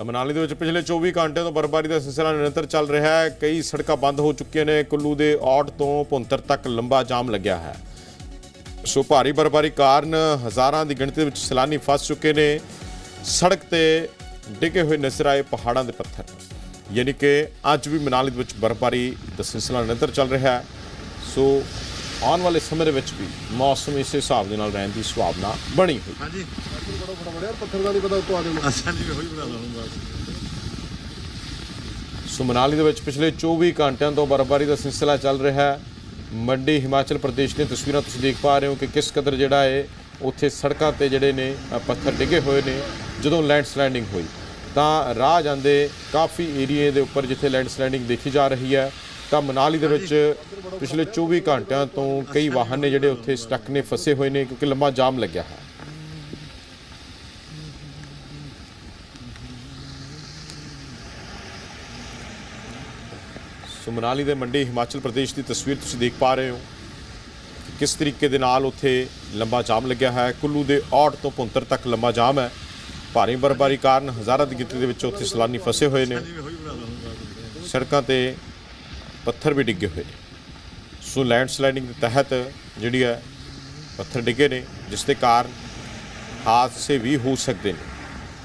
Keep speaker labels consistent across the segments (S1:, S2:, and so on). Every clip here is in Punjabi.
S1: ਤਾਂ ਮਨਾਲੀ ਦੇ ਵਿੱਚ ਪਿਛਲੇ 24 ਘੰਟਿਆਂ ਤੋਂ ਬਰਬਾਰੀ ਦਾ ਸਿਲਸਿਲਾ ਨਿਰੰਤਰ ਚੱਲ ਰਿਹਾ ਹੈ। ਕਈ ਸੜਕਾਂ ਬੰਦ ਹੋ ਚੁੱਕੀਆਂ ਨੇ। ਕੁੱਲੂ ਦੇ ਔਟ ਤੋਂ ਭੁੰਤਰ ਤੱਕ ਲੰਬਾ ਜਾਮ ਲੱਗਿਆ ਹੈ। ਸੋ ਭਾਰੀ ਬਰਬਾਰੀ ਕਾਰਨ ਹਜ਼ਾਰਾਂ ਦੀ ਗਿਣਤੀ ਵਿੱਚ ਸੈਲਾਨੀ ਫਸ ਚੁੱਕੇ ਨੇ। ਸੜਕ ਤੇ ਡਿੱਗੇ ਹੋਏ ਨਜ਼ਰ ਆਏ ਪਹਾੜਾਂ ਦੇ ਪੱਥਰ। ਯਾਨੀ ਕਿ ਅੱਜ ਵੀ ਮਨਾਲੀ ਦੇ ਵਿੱਚ ਬਰਬਾਰੀ ਦਾ ਸਿਲਸਿਲਾ ਨਿਰੰਤਰ ਚੱਲ ਰਿਹਾ ਹੈ। ਸੋ ਆਉਣ ਵਾਲੇ ਸਮੇਂ ਦੇ ਵਿੱਚ ਵੀ ਮੌਸਮ ਇਸੇ ਹਿਸਾਬ ਦੇ ਨਾਲ ਰਹਿਣ ਦੀ ਸੰਭਾਵਨਾ ਬਣੀ ਹੋਈ।
S2: ਹਾਂਜੀ।
S3: ਬੜਾ ਫਟਾਫਟ ਯਾਰ ਪੱਥਰ ਦਾ ਨਹੀਂ ਪਤਾ ਉੱਤੋਂ ਆ ਜਾਣਾ
S2: ਅੱਛਾ ਜੀ ਉਹੀ ਬਣਾ ਲਵਾਂਗਾ
S1: ਸੋ ਮਨਾਲੀ ਦੇ ਵਿੱਚ ਪਿਛਲੇ 24 ਘੰਟਿਆਂ ਤੋਂ ਬਰਫ਼ਬਾਰੀ ਦਾ ਸਿਲਸਿਲਾ ਚੱਲ ਰਿਹਾ ਹੈ। ਮੰਡੀ ਹਿਮਾਚਲ ਪ੍ਰਦੇਸ਼ ਦੀਆਂ ਤਸਵੀਰਾਂ ਤੁਸੀਂ ਦੇਖ ਪਾ ਰਹੇ ਹੋ ਕਿ ਕਿਸ ਕਦਰ ਜਿਹੜਾ ਹੈ ਉੱਥੇ ਸੜਕਾਂ ਤੇ ਜਿਹੜੇ ਨੇ ਪੱਥਰ ਡਿੱਗੇ ਹੋਏ ਨੇ ਜਦੋਂ ਲੈਂਡਸਲਾਈਡਿੰਗ ਹੋਈ। ਤਾਂ ਰਾਹ ਜਾਂਦੇ ਕਾਫੀ ਏਰੀਏ ਦੇ ਉੱਪਰ ਜਿੱਥੇ ਲੈਂਡਸਲਾਈਡਿੰਗ ਦੇਖੀ ਜਾ ਰਹੀ ਹੈ। ਤਾਂ ਮਨਾਲੀ ਦੇ ਵਿੱਚ ਪਿਛਲੇ 24 ਘੰਟਿਆਂ ਤੋਂ ਕਈ ਵਾਹਨ ਨੇ ਜਿਹੜੇ ਉੱਥੇ ਸਟਕ ਨੇ, ਫਸੇ ਹੋਏ ਨੇ ਕਿਉਂਕਿ ਲੰਮਾ ਜਾਮ ਲੱਗਿਆ ਹੈ। ਸੋ ਮਨਾਲੀ ਦੇ ਮੰਡੀ ਹਿਮਾਚਲ ਪ੍ਰਦੇਸ਼ ਦੀ ਤਸਵੀਰ ਤੁਸੀਂ ਦੇਖ ਪਾ ਰਹੇ ਹੋ ਕਿਸ ਤਰੀਕੇ ਦੇ ਨਾਲ ਉੱਥੇ ਲੰਬਾ ਜਾਮ ਲੱਗਿਆ ਹੈ। ਕੁੱਲੂ ਦੇ ਔਟ ਤੋਂ ਭੁੰਤਰ ਤੱਕ ਲੰਬਾ ਜਾਮ ਹੈ। ਭਾਰੀ ਬਰਬਾਰੀ ਕਾਰਨ ਹਜ਼ਾਰਾਂ ਦੀ ਗਿਣਤੀ ਦੇ ਵਿੱਚ ਉੱਥੇ ਸੈਲਾਨੀ ਫਸੇ ਹੋਏ ਨੇ। ਸੜਕਾਂ ਤੇ ਪੱਥਰ ਵੀ ਡਿੱਗੇ ਹੋਏ ਨੇ। ਸੋ ਲੈਂਡਸਲਾਈਡਿੰਗ ਦੇ ਤਹਿਤ ਜਿਹੜੀ ਹੈ ਪੱਥਰ ਡਿੱਗੇ ਨੇ, ਜਿਸ ਦੇ ਕਾਰਨ ਹਾਦਸੇ ਵੀ ਹੋ ਸਕਦੇ ਨੇ।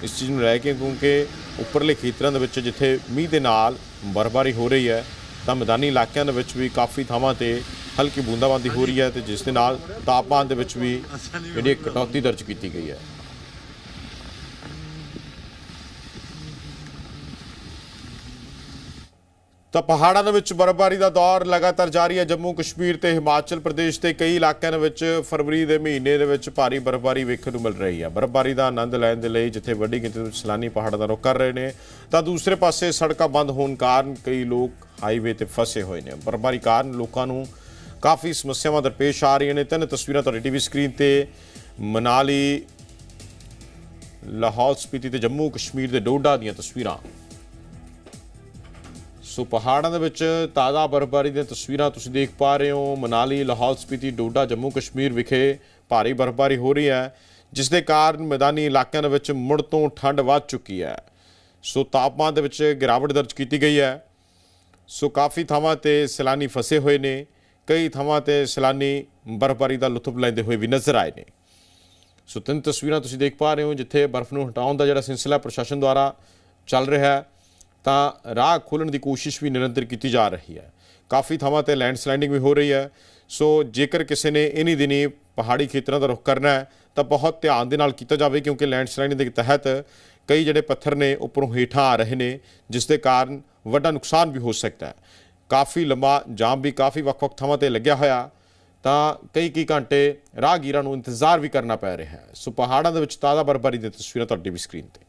S1: ਇਸ ਚੀਜ਼ ਨੂੰ ਲੈ ਕੇ ਕਿਉਂਕਿ ਉੱਪਰਲੇ ਖੇਤਰਾਂ ਦੇ ਵਿੱਚ ਜਿੱਥੇ ਮੀਂਹ ਦੇ ਨਾਲ ਬਰਫ਼ਬਾਰੀ ਹੋ ਰਹੀ ਹੈ, ਤਾਂ ਮੈਦਾਨੀ ਇਲਾਕਿਆਂ ਦੇ ਵਿੱਚ ਵੀ ਕਾਫੀ ਥਾਵਾਂ ਤੇ ਹਲਕੀ ਬੂੰਦਾਬਾਂਦੀ ਹੋ ਰਹੀ ਹੈ ਤੇ ਜਿਸ ਦੇ ਨਾਲ ਤਾਪਮਾਨ ਦੇ ਵਿੱਚ ਵੀ ਜਿਹੜੀ ਕਟੌਤੀ ਦਰਜ ਕੀਤੀ ਗਈ ਹੈ। ਤਾਂ ਪਹਾੜਾਂ ਦੇ ਵਿੱਚ ਬਰਫ਼ਬਾਰੀ ਦਾ ਦੌਰ ਲਗਾਤਾਰ ਜਾਰੀ ਹੈ। ਜੰਮੂ ਕਸ਼ਮੀਰ ਤੇ ਹਿਮਾਚਲ ਪ੍ਰਦੇਸ਼ ਦੇ ਕਈ ਇਲਾਕਿਆਂ ਦੇ ਵਿੱਚ ਫਰਵਰੀ ਦੇ ਮਹੀਨੇ ਦੇ ਵਿੱਚ ਭਾਰੀ ਬਰਫ਼ਬਾਰੀ ਵੇਖਣ ਨੂੰ ਮਿਲ ਰਹੀ ਹੈ। ਬਰਫ਼ਬਾਰੀ ਦਾ ਆਨੰਦ ਲੈਣ ਦੇ ਲਈ ਜਿੱਥੇ ਵੱਡੀ ਗਿਣਤੀ ਵਿੱਚ ਸੈਲਾਨੀ ਪਹਾੜਾਂ ਦਾ ਰੁਖ ਕਰ ਰਹੇ ਨੇ, ਤਾਂ ਦੂਸਰੇ ਪਾਸੇ ਸੜਕਾਂ ਬੰਦ ਹੋਣ ਕਾਰਨ ਕਈ ਲੋਕ ਹਾਈਵੇ ਤੇ ਫਸੇ ਹੋਏ ਨੇ। ਬਰਫ਼ਬਾਰੀ ਕਾਰਨ ਲੋਕਾਂ ਨੂੰ ਕਾਫੀ ਸਮੱਸਿਆਵਾਂ ਦਰਪੇਸ਼ ਆ ਰਹੀਆਂ ਨੇ। ਤਿੰਨ ਤਸਵੀਰਾਂ ਤੁਹਾਡੀ ਟੀਵੀ ਸਕਰੀਨ ਤੇ ਮਨਾਲੀ, ਲਾਹੌਲ ਸਪੀਤੀ ਤੇ ਜੰਮੂ ਕਸ਼ਮੀਰ ਦੇ ਡੋਡਾ ਦੀਆਂ ਤਸਵੀਰਾਂ। ਸੋ ਪਹਾੜਾਂ ਦੇ ਵਿੱਚ ਤਾਜ਼ਾ ਬਰਫ਼ਬਾਰੀ ਦੀਆਂ ਤਸਵੀਰਾਂ ਤੁਸੀਂ ਦੇਖ ਪਾ ਰਹੇ ਹੋ। ਮਨਾਲੀ, ਲਾਹੌਲ ਸਪੀਤੀ, ਡੋਡਾ, ਜੰਮੂ ਕਸ਼ਮੀਰ ਵਿਖੇ ਭਾਰੀ ਬਰਫ਼ਬਾਰੀ ਹੋ ਰਹੀ ਹੈ, ਜਿਸ ਦੇ ਕਾਰਨ ਮੈਦਾਨੀ ਇਲਾਕਿਆਂ ਦੇ ਵਿੱਚ ਮੁੜ ਤੋਂ ਠੰਡ ਵੱਧ ਚੁੱਕੀ ਹੈ। ਸੋ ਤਾਪਮਾਨ ਦੇ ਵਿੱਚ ਗਿਰਾਵਟ ਦਰਜ ਕੀਤੀ ਗਈ ਹੈ। ਸੋ ਕਾਫੀ ਥਾਵਾਂ ਤੇ ਸੈਲਾਨੀ ਫਸੇ ਹੋਏ ਨੇ। ਕਈ ਥਾਵਾਂ ਤੇ ਸੈਲਾਨੀ ਬਰਫ਼ਬਾਰੀ ਦਾ ਲੁਤਫ ਲੈਂਦੇ ਹੋਏ ਵੀ ਨਜ਼ਰ ਆਏ ਨੇ। ਸੋ ਤਿੰਨ ਤਸਵੀਰਾਂ ਤੁਸੀਂ ਦੇਖ ਪਾ ਰਹੇ ਹੋ, ਜਿੱਥੇ ਬਰਫ਼ ਨੂੰ ਹਟਾਉਣ ਦਾ ਜਿਹੜਾ ਸਿਲਸਿਲਾ ਪ੍ਰਸ਼ਾਸਨ ਦੁਆਰਾ ਚੱਲ ਰਿਹਾ ਹੈ। ਤਾਂ ਰਾਹ ਖੋਲ੍ਹਣ ਦੀ ਕੋਸ਼ਿਸ਼ ਵੀ ਨਿਰੰਤਰ ਕੀਤੀ ਜਾ ਰਹੀ ਹੈ। ਕਾਫੀ ਥਾਵਾਂ ਤੇ ਲੈਂਡਸਲਾਈਡਿੰਗ ਵੀ ਹੋ ਰਹੀ ਹੈ। ਸੋ ਜੇਕਰ ਕਿਸੇ ਨੇ ਇਨੀ ਦਿਨੀ ਪਹਾੜੀ ਖੇਤਰਾਂ ਦਾ ਰੁਖ ਕਰਨਾ ਹੈ, ਤਾਂ ਬਹੁਤ ਧਿਆਨ ਦੇ ਨਾਲ ਕੀਤਾ ਜਾਵੇ ਕਿਉਂਕਿ ਲੈਂਡਸਲਾਈਡਿੰਗ ਦੇ ਤਹਿਤ ਕਈ ਜਿਹੜੇ ਪੱਥਰ ਨੇ ਉੱਪਰੋਂ ਹੇਠਾਂ ਆ ਰਹੇ ਨੇ, ਜਿਸ ਦੇ ਕਾਰਨ ਵੱਡਾ ਨੁਕਸਾਨ ਵੀ ਹੋ ਸਕਦਾ ਹੈ। ਕਾਫੀ ਲੰਮਾ ਜਾਮ ਵੀ ਕਾਫੀ ਵੱਖ-ਵੱਖ ਥਾਵਾਂ ਤੇ ਲੱਗਿਆ ਹੋਇਆ, ਤਾਂ ਕਈ ਕਈ ਘੰਟੇ ਰਾਹਗੀਰਾਂ ਨੂੰ ਇੰਤਜ਼ਾਰ ਵੀ ਕਰਨਾ ਪੈ ਰਿਹਾ ਹੈ। ਸੋ ਪਹਾੜਾਂ ਦੇ ਵਿੱਚ ਤਾਜ਼ਾ ਬਰਫ਼ਬਾਰੀ ਦੀਆਂ ਤਸਵੀਰਾਂ ਤੁਹਾਡੀ ਵੀ ਸਕਰੀਨ ਤੇ।